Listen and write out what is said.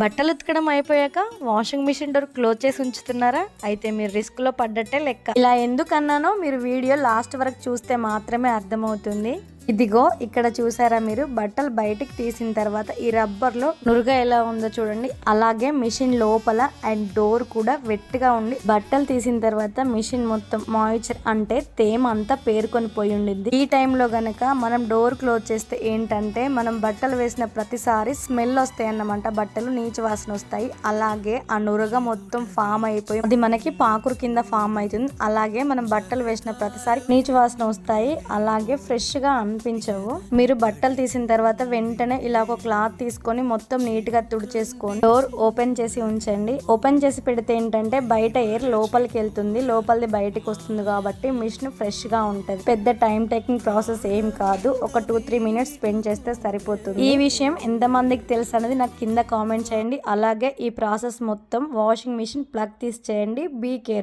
బట్టలు ఉతకడం అయిపోయాక washing machine door close చేసి ఉంచుతున్నారా? అయితే మీరు రిస్క్లో పడ్డట్టే లెక్క. ఇలా ఎందుకన్నానో మీరు వీడియో లాస్ట్ వరకు చూస్తే మాత్రమే అర్థమవుతుంది. ఇదిగో ఇక్కడ చూసారా మీరు? బట్టలు బయటికి తీసిన తర్వాత ఈ రబ్బర్లో నురుగా ఎలా ఉందో చూడండి. అలాగే మిషన్ లోపల అండ్ డోర్ కూడా వెట్టిగా ఉండి బట్టలు తీసిన తర్వాత మిషన్ మొత్తం మాయిశ్చర్ అంటే తేమ అంతా పేర్కొని పోయి ఉండింది. ఈ టైంలో గనక మనం డోర్ క్లోజ్ చేస్తే ఏంటంటే మనం బట్టలు వేసిన ప్రతిసారి స్మెల్ వస్తాయి అన్నమాట. బట్టలు నీచు వాసన వస్తాయి. అలాగే ఆ నురగ మొత్తం ఫామ్ అయిపోయి అది మనకి పాకురు కింద ఫామ్ అవుతుంది. అలాగే మనం బట్టలు వేసిన ప్రతిసారి నీచు వాసన వస్తాయి. అలాగే ఫ్రెష్ కనిపించవు. అనిపించవు మీరు బట్టలు తీసిన తర్వాత వెంటనే ఇలా ఒక క్లాత్ తీసుకొని మొత్తం నీట్గా తుడిచేసుకొని డోర్ ఓపెన్ చేసి ఉంచండి. ఓపెన్ చేసి పెడితే ఏంటంటే బయట ఎయిర్ లోపలికి వెళ్తుంది. లోపలిది బయటికి వస్తుంది కాబట్టి మిషన్ ఫ్రెష్గా ఉంటది. పెద్ద టైం టేకింగ్ ప్రాసెస్ ఏం కాదు. ఒక టూ త్రీ మినిట్స్ స్పెండ్ చేస్తే సరిపోతుంది. ఈ విషయం ఎంత మందికి తెలుసు అనేది నాకు కింద కామెంట్ చేయండి. అలాగే ఈ ప్రాసెస్ మొత్తం వాషింగ్ మిషన్ ప్లగ్ తీసి చేయండి. Be care